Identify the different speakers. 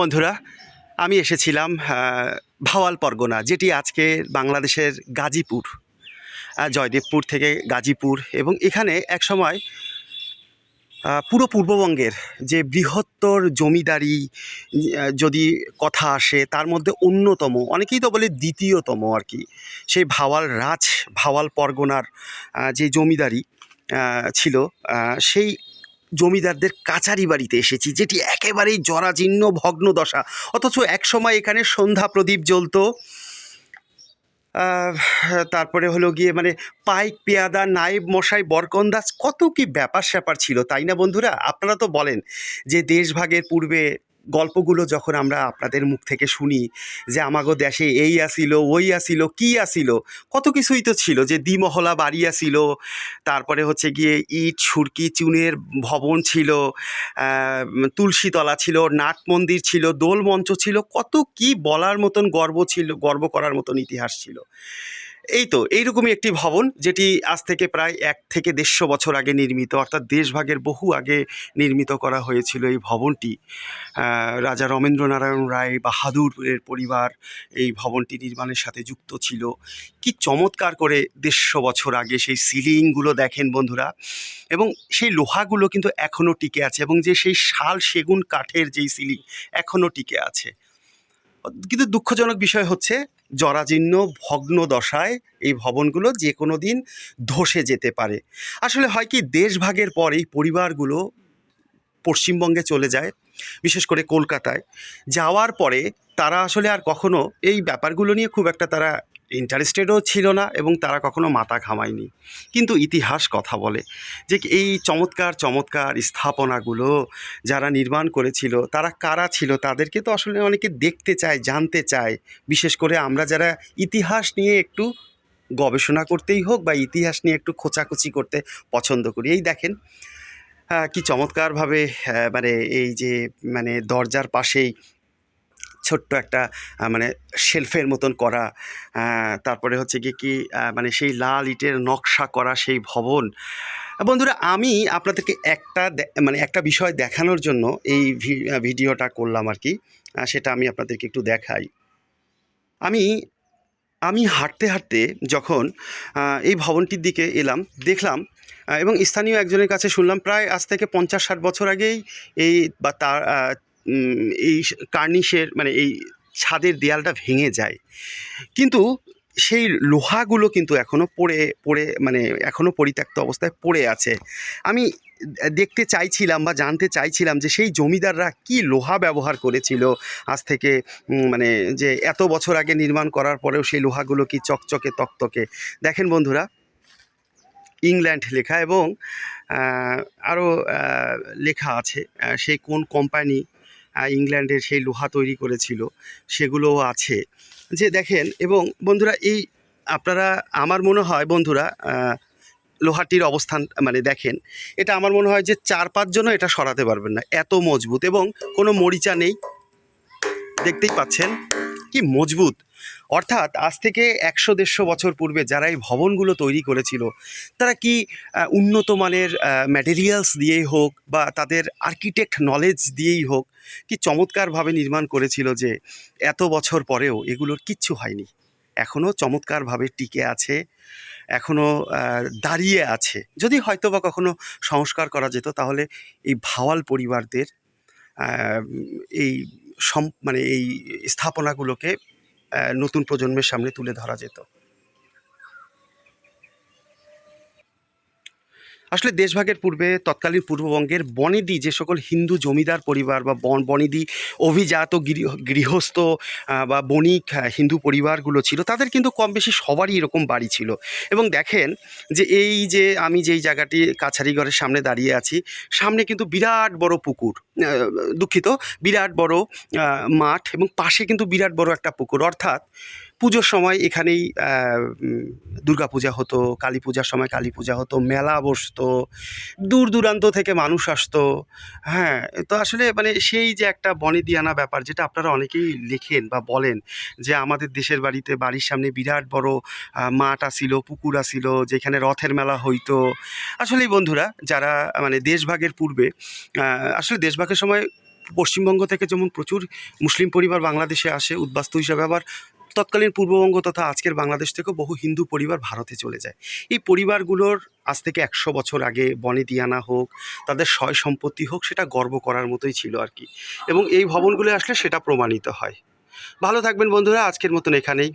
Speaker 1: বন্ধুরা, আমি এসেছিলাম ভাওয়াল পরগনা, যেটি আজকে বাংলাদেশের গাজীপুর জয়দেবপুর থেকে গাজীপুর এবং এখানে একসময় পুরো পূর্ববঙ্গের যে বৃহত্তর জমিদারি যদি কথা আসে, তার মধ্যে অন্যতম, অনেকেই তো বলে দ্বিতীয়তম আর কি, সেই ভাওয়াল রাজ, ভাওয়াল পরগনার যে জমিদারি ছিল সেই জমিদারদের কাচারি বাড়িতে এসেছি, যেটি একেবারেই জরাজীর্ণ ভগ্ন দশা। অথচ একসময় এখানে সন্ধ্যা প্রদীপ জ্বলত তারপরে হলো গিয়ে মানে পাইক পেয়াদা, নায়েব মশাই বরকন্দাজ কত কি ব্যাপার স্যাপার ছিল, তাই না বন্ধুরা? আপনারা তো বলেন যে দেশভাগের পূর্বে গল্পগুলো যখন আমরা আপনাদের মুখ থেকে শুনি যে, আমাগো দেশে এই আসিল, ওই আসিল, কি আসিল? কত কিছুই তো ছিল যে, দ্বিমহলা বাড়ি আসিল, তারপরে হচ্ছে গিয়ে ইট, সুরকি, চুনের ভবন ছিল তুলসীতলা ছিল, নাট মন্দির ছিল দোল মঞ্চ ছিল, কত কি বলার মতন গর্ব ছিল, গর্ব করার মতন ইতিহাস ছিল। এই তো, এইরকমই একটি ভবন যেটি আজ থেকে প্রায় এক থেকে দেড়শো বছর আগে নির্মিত, অর্থাৎ দেশভাগের বহু আগে নির্মিত করা হয়েছিল এই ভবনটি। রাজা রমেন্দ্রনারায়ণ রায় বাহাদুরের পরিবার এই ভবনটি নির্মাণের সাথে যুক্ত ছিল। কি চমৎকার করে দেড়শো বছর আগে সেই সিলিংগুলো দেখেন বন্ধুরা, এবং সেই লোহাগুলো কিন্তু এখনও টিকে আছে, এবং যে সেই শাল সেগুন কাঠের যেই সিলিং এখনও টিকে আছে। কিন্তু দুঃখজনক বিষয় হচ্ছে জরাজীর্ণ ভগ্ন দশায় এই ভবনগুলো যে কোনো দিন ধসে যেতে পারে। আসলে হয় কি, দেশভাগের পর এই পরিবারগুলো পশ্চিমবঙ্গে চলে যায়, বিশেষ করে কলকাতায়। যাওয়ার পরে তারা আসলে আর কখনো এই ব্যাপারগুলো নিয়ে খুব একটা তারা ইন্টারেস্টেডও ছিল না এবং তারা কখনো মাথা ঘামায়নি। কিন্তু ইতিহাস কথা বলে যে এই চমৎকার চমৎকার স্থাপনাগুলো যারা নির্মাণ করেছিল, তারা কারা ছিল তাদেরকে তো আসলে অনেকে দেখতে চায়, জানতে চায়। বিশেষ করে আমরা যারা ইতিহাস নিয়ে একটু গবেষণা করতেই হোক বা ইতিহাস নিয়ে একটু খোঁচাখুচি করতে পছন্দ করি। এই দেখেন কি চমৎকারভাবে মানে এই যে মানে দরজার পাশেই ছোট্ট একটা মানে শেলফের মতন করা তারপরে হচ্ছে কি কি মানে সেই লাল ইটের নকশা করা সেই ভবন। বন্ধুরা, আমি আপনাদেরকে একটা মানে একটা বিষয় দেখানোর জন্য এই ভিডিওটা করলাম আর কি সেটা আমি আপনাদেরকে একটু দেখাই। আমি আমি হাঁটতে হাঁটতে যখন এই ভবনটির দিকে এলাম, দেখলাম এবং স্থানীয় একজনের কাছে শুনলাম, প্রায় আজ থেকে পঞ্চাশ ষাট বছর আগেই এই বা তার এই কার্নিশের মানে এই ছাদের দেয়ালটা ভেঙে যায়। কিন্তু সেই লোহাগুলো কিন্তু এখনও পড়ে পড়ে মানে এখনও পরিত্যক্ত অবস্থায় পড়ে আছে। আমি দেখতে চাইছিলাম বা জানতে চাইছিলাম যে সেই জমিদাররা কি লোহা ব্যবহার করেছিল আজ থেকে মানে যে এত বছর আগে নির্মাণ করার পরেও সেই লোহাগুলো কি চকচকে, তকতকে। দেখেন বন্ধুরা, ইংল্যান্ড লেখা এবং আরও লেখা আছে সেই কোন কোম্পানি ইংল্যান্ডের সেই লোহা তৈরি করেছিল, সেগুলোও আছে। যে দেখেন, এবং বন্ধুরা, এই আপনারা, আমার মনে হয় বন্ধুরা লোহাটির অবস্থান মানে দেখেন, এটা আমার মনে হয় যে চার পাঁচজনও এটা সরাতে পারবেন না। এত মজবুত এবং কোনো মরিচা নেই। দেখতেই পাচ্ছেন? কি মজবুত! অর্থাৎ আজ থেকে একশো দেড়শো বছর পূর্বে যারা এই ভবনগুলো তৈরি করেছিল, তারা কি উন্নত মানের ম্যাটেরিয়ালস দিয়েই হোক বা তাদের আর্কিটেক্ট নলেজ দিয়েই হোক, কি চমৎকারভাবে নির্মাণ করেছিল যে এত বছর পরেও এগুলোর কিচ্ছু হয়নি। এখনও চমৎকারভাবে টিকে আছে এখনও দাঁড়িয়ে আছে। যদি হয়তো বা কখনো সংস্কার করা যেত, তাহলে এই ভাওয়াল পরিবারদের এই সম মানে এই স্থাপনাগুলোকে নতুন প্রজন্মের সামনে তুলে ধরা যেত। আসলে দেশভাগের পূর্বে, তৎকালীন পূর্ববঙ্গের বনেদি যে সকল হিন্দু জমিদার পরিবার বা বন, বনেদি অভিজাত গৃহ- গৃহস্থ বা বণিক হিন্দু পরিবারগুলো ছিল, তাদের কিন্তু কম বেশি সবারই এরকম বাড়ি ছিল। এবং দেখেন যে এই যে আমি যেই জায়গাটি কাছারিঘরের সামনে দাঁড়িয়ে আছি, সামনে কিন্তু বিরাট বড় পুকুর দুঃখিত, বিরাট বড় মাঠ এবং পাশে কিন্তু বিরাট বড় একটা পুকুর। অর্থাৎ পুজোর সময় এখানেই দুর্গা পূজা হতো কালী পূজার সময় কালী পূজা হতো, মেলা বসতো, দূর দূরান্ত থেকে মানুষ আসতো। হ্যাঁ তো আসলে মানে সেই যে একটা বনে বনেদিয়ানা ব্যাপার যেটা আপনারা অনেকেই লেখেন বা বলেন যে আমাদের দেশের বাড়িতে বাড়ির সামনে বিরাট বড় মাঠ আসিল, পুকুর আসিল, যেখানে রথের মেলা হইতো। আসলেই বন্ধুরা, যারা মানে দেশভাগের পূর্বে আসলে দেশভাগের সময় পশ্চিমবঙ্গ থেকে যেমন প্রচুর মুসলিম পরিবার বাংলাদেশে আসে, উদ্বাস্তু হিসাবে আবার তৎকালীন পূর্ববঙ্গ তথা আজকের বাংলাদেশ থেকেও বহু হিন্দু পরিবার ভারতে চলে যায়। এই পরিবারগুলোর আজ থেকে একশো বছর আগে বনে দিয়ানা হোক, তাদের সয় সম্পত্তি হোক, সেটা গর্ব করার মতোই ছিল আর কি। এবং এই ভবনগুলো আসলে সেটা প্রমাণিত হয়। ভালো থাকবেন বন্ধুরা, আজকের মতন এখানেই।